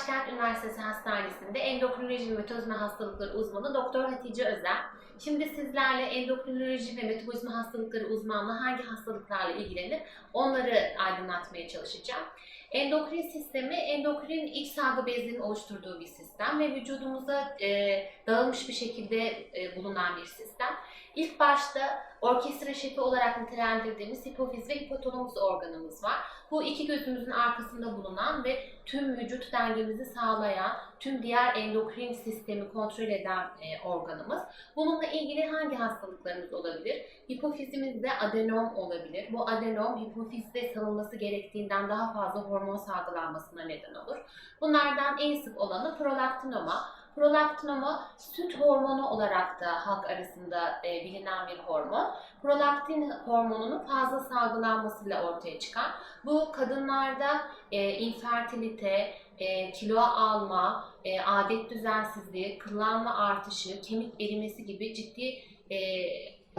Başkent Üniversitesi Hastanesi'nde endokrinoloji ve metabolizma hastalıkları uzmanı Doktor Hatice Özel. Şimdi sizlerle endokrinoloji ve metabolizma hastalıkları uzmanlığı hangi hastalıklarla ilgilenir onları aydınlatmaya çalışacağım. Endokrin sistemi, endokrin iç salgı bezinin oluşturduğu bir sistem ve vücudumuza e, dağılmış bir şekilde e, bulunan bir sistem. İlk başta orkestra şefi olarak nitelendirdiğimiz hipofiz ve hipotalamus organımız var. Bu iki gözümüzün arkasında bulunan ve tüm vücut dengemizi sağlayan, tüm diğer endokrin sistemi kontrol eden e, organımız. Bununla ilgili hangi hastalıklarımız olabilir? Hipofizimizde adenom olabilir. Bu adenom hipofizde salınması gerektiğinden daha fazla hormon salgılanmasına neden olur. Bunlardan en sık olanı prolaktinoma. Prolaktinoma süt hormonu olarak da halk arasında e, bilinen bir hormon. Prolaktin hormonunun fazla salgılanmasıyla ortaya çıkan. Bu kadınlarda e, infertilite, e, kilo alma, e, adet düzensizliği, kıllanma artışı, kemik erimesi gibi ciddi e,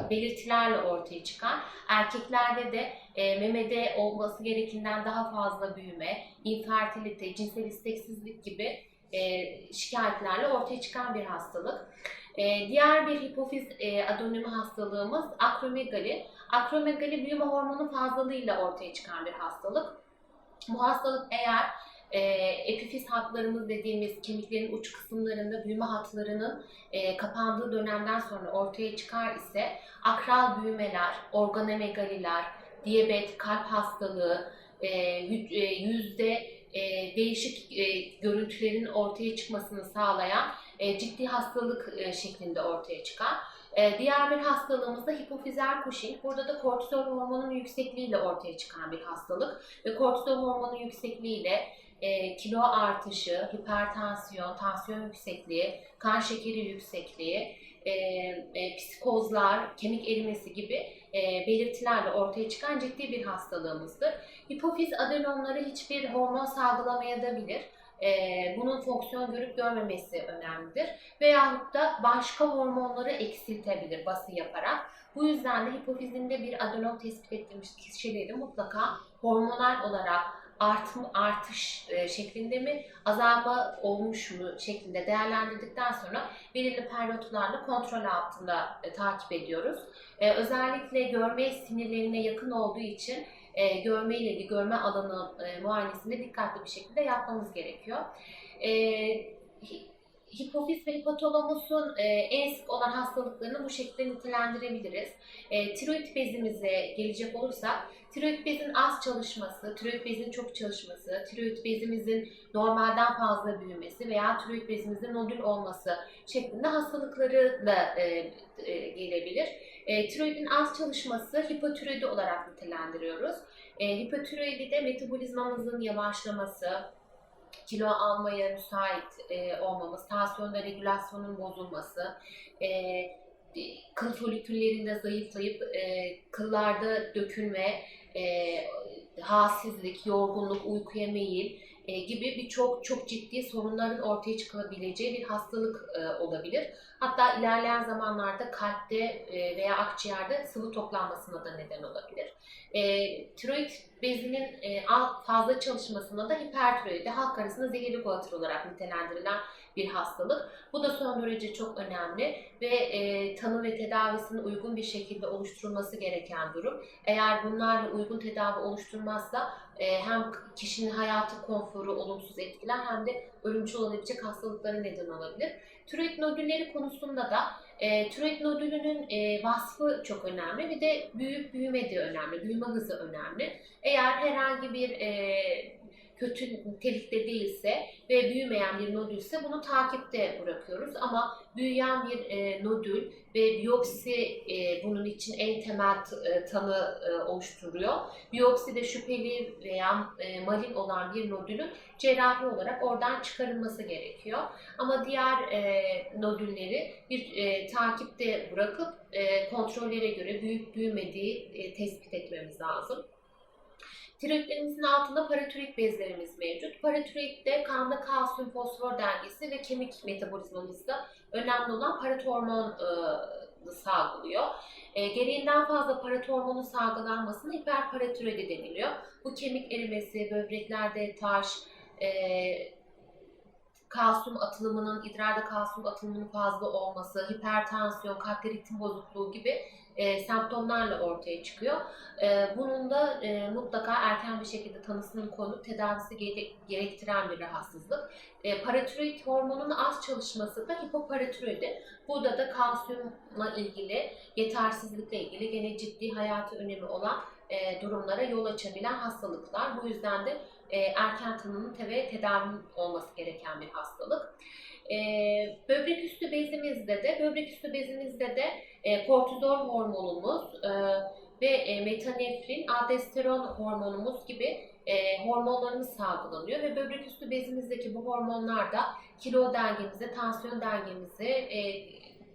belirtilerle ortaya çıkan. Erkeklerde de e, memede olması gerekinden daha fazla büyüme, infertilite, cinsel isteksizlik gibi e, şikayetlerle ortaya çıkan bir hastalık. E, diğer bir hipofiz e, adenomi hastalığımız akromegali. Akromegali büyüme hormonu fazlalığıyla ortaya çıkan bir hastalık. Bu hastalık eğer e, epifiz hatlarımız dediğimiz kemiklerin uç kısımlarında büyüme hatlarının e, kapandığı dönemden sonra ortaya çıkar ise akral büyümeler, organomegaliler, diyabet, kalp hastalığı, e, e, yüzde e, değişik e, görüntülerin ortaya çıkmasını sağlayan e, ciddi hastalık e, şeklinde ortaya çıkan. E, diğer bir hastalığımız da hipofizer Cushing. Burada da kortizol hormonunun yüksekliğiyle ortaya çıkan bir hastalık. Ve kortizol hormonu yüksekliğiyle e, kilo artışı, hipertansiyon, tansiyon yüksekliği, kan şekeri yüksekliği, e, e, psikozlar, kemik erimesi gibi e, belirtilerle ortaya çıkan ciddi bir hastalığımızdır. Hipofiz adenomları hiçbir hormon salgılamayabilir. E, bunun fonksiyon görüp görmemesi önemlidir. Veyahut da başka hormonları eksiltebilir bası yaparak. Bu yüzden de hipofizinde bir adenom tespit ettiğimiz kişileri mutlaka hormonal olarak artım, artış e, şeklinde mi, azalma olmuş mu şeklinde değerlendirdikten sonra belirli periyotlarla kontrol altında e, takip ediyoruz. E, özellikle görme sinirlerine yakın olduğu için e, görme ile ilgili görme alanı e, muayenesinde dikkatli bir şekilde yapmamız gerekiyor. E, hipofiz ve hipotalamusun e, en sık olan hastalıklarını bu şekilde nitelendirebiliriz. E, tiroid bezimize gelecek olursak, tiroid bezin az çalışması, tiroid bezin çok çalışması, tiroid bezimizin normalden fazla büyümesi veya tiroid bezimizin nodül olması şeklinde hastalıklarıyla e, e, gelebilir. E, tiroidin az çalışması hipotiroidi olarak nitelendiriyoruz. E, hipotiroidi de metabolizmamızın yavaşlaması, kilo almaya müsait e, olmamız, tansiyonda regülasyonun bozulması, e, kıl foliküllerinde zayıflayıp e, kıllarda dökülme, e, halsizlik, yorgunluk, uykuya meyil e, gibi birçok çok ciddi sorunların ortaya çıkabileceği bir hastalık e, olabilir. Hatta ilerleyen zamanlarda kalpte e, veya akciğerde sıvı toplanmasına da neden olabilir. E, tiroid bezinin e, fazla çalışmasında da hipertiroidi halk arasında zehirli goiter olarak nitelendirilen bir hastalık. Bu da son derece çok önemli ve e, tanı ve tedavisinin uygun bir şekilde oluşturulması gereken durum. Eğer bunlarla uygun tedavi oluşturmazsa e, hem kişinin hayatı konforu olumsuz etkiler hem de ölümcül olabilecek hastalıklara neden olabilir. Tiroid nodülleri konusunda da e, tiroid nodülünün e, vasfı çok önemli. Bir de büyüyüp büyüme de önemli. Büyüme hızı önemli. Eğer herhangi bir e, kötü nitelikte değilse ve büyümeyen bir nodülse bunu takipte bırakıyoruz. Ama büyüyen bir e, nodül ve biyopsi e, bunun için en temel e, tanı e, oluşturuyor. Biyopsi de şüpheli veya e, malin olan bir nodülün cerrahi olarak oradan çıkarılması gerekiyor. Ama diğer e, nodülleri bir e, takipte bırakıp e, kontrollere göre büyüyüp büyümediği e, tespit etmemiz lazım. Tiroidlerimizin altında paratiroid bezlerimiz mevcut. Paratiroidde kanda kalsiyum fosfor dengesi ve kemik metabolizmamızda önemli olan parathormon e, salgılıyor. E, gereğinden fazla parathormonun salgılanmasına hiperparatiroidi deniliyor. Bu kemik erimesi, böbreklerde taş, e, kalsiyum atılımının, idrarda kalsiyum atılımının fazla olması, hipertansiyon, kalp ritim bozukluğu gibi e, semptomlarla ortaya çıkıyor. E, bunun da e, mutlaka erken bir şekilde tanısının konup tedavisi gere- gerektiren bir rahatsızlık. E, paratiroid hormonunun az çalışması da hipoparatiroidi. Burada da kalsiyumla ilgili, yetersizlikle ilgili gene ciddi hayati önemi olan e, durumlara yol açabilen hastalıklar. Bu yüzden de e, erken tanının ve tedavi olması gereken bir hastalık. E, böbrek üstü bezimizde de, böbrek üstü bezimizde de e, kortizol hormonumuz e, ve e, metanefrin, aldosteron hormonumuz gibi e, hormonlarımız salgılanıyor ve böbrek üstü bezimizdeki bu hormonlar da kilo dengemizi, tansiyon dengemizi, e,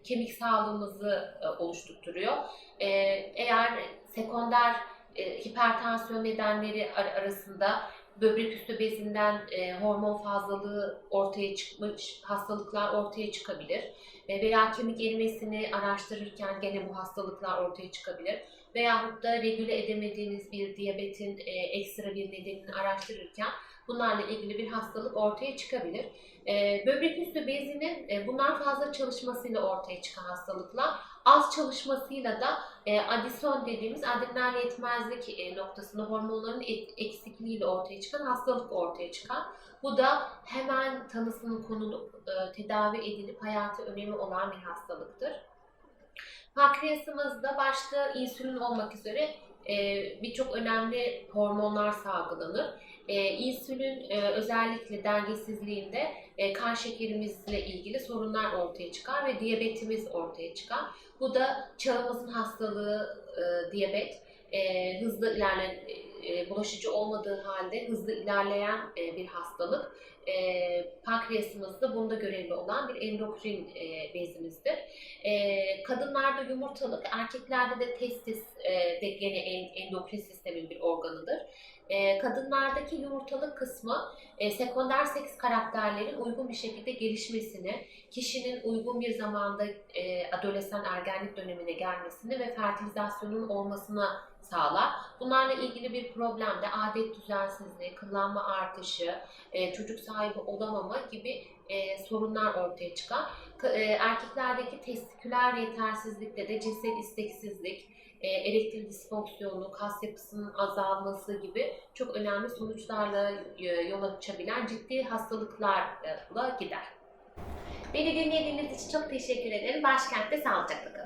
kemik sağlığımızı e, oluşturtuyor. E, eğer sekonder e, hipertansiyon nedenleri ar- arasında böbrek üstü bezinden e, hormon fazlalığı ortaya çıkmış hastalıklar ortaya çıkabilir. E, veya kemik erimesini araştırırken gene bu hastalıklar ortaya çıkabilir. Veyahut da regüle edemediğiniz bir diyabetin e, ekstra bir nedenini araştırırken bunlarla ilgili bir hastalık ortaya çıkabilir. E, böbrek üstü bezinin e, bunlar fazla çalışmasıyla ortaya çıkan hastalıklar. Az çalışmasıyla da e, adison dediğimiz adrenal yetmezlik e, noktasında hormonların et- eksikliğiyle ortaya çıkan hastalık ortaya çıkan. Bu da hemen tanısının konulup e, tedavi edilip hayati önemi olan bir hastalıktır. Pankreasımızda başta insülin olmak üzere e, birçok önemli hormonlar salgılanır. E, insülin e, özellikle dengesizliğinde e, kan şekerimizle ilgili sorunlar ortaya çıkar ve diyabetimiz ortaya çıkar. Bu da çağımızın hastalığı e, diyabet. E, hızlı ilerleyen, e, bulaşıcı olmadığı halde hızlı ilerleyen e, bir hastalık. E, pankreasımızda bunda görevli olan bir endokrin bezimizdir. Kadınlarda yumurtalık, erkeklerde de testis de gene en- endokrin sistemin bir organıdır. Kadınlardaki yumurtalık kısmı sekonder seks karakterlerin uygun bir şekilde gelişmesini, kişinin uygun bir zamanda adolesan ergenlik dönemine gelmesini ve fertilizasyonun olmasına sağlar. Bunlarla ilgili bir problem de adet düzensizliği, kıllanma artışı, e, çocuk sahibi olamama gibi e, sorunlar ortaya çıkar. Ka- e, erkeklerdeki testiküler yetersizlikte de cinsel isteksizlik, e, erektil disfonksiyonu, kas yapısının azalması gibi çok önemli sonuçlarla yol açabilen ciddi hastalıklarla gider. Beni dinlediğiniz için çok teşekkür ederim. Başkentte sağlıcakla kalın.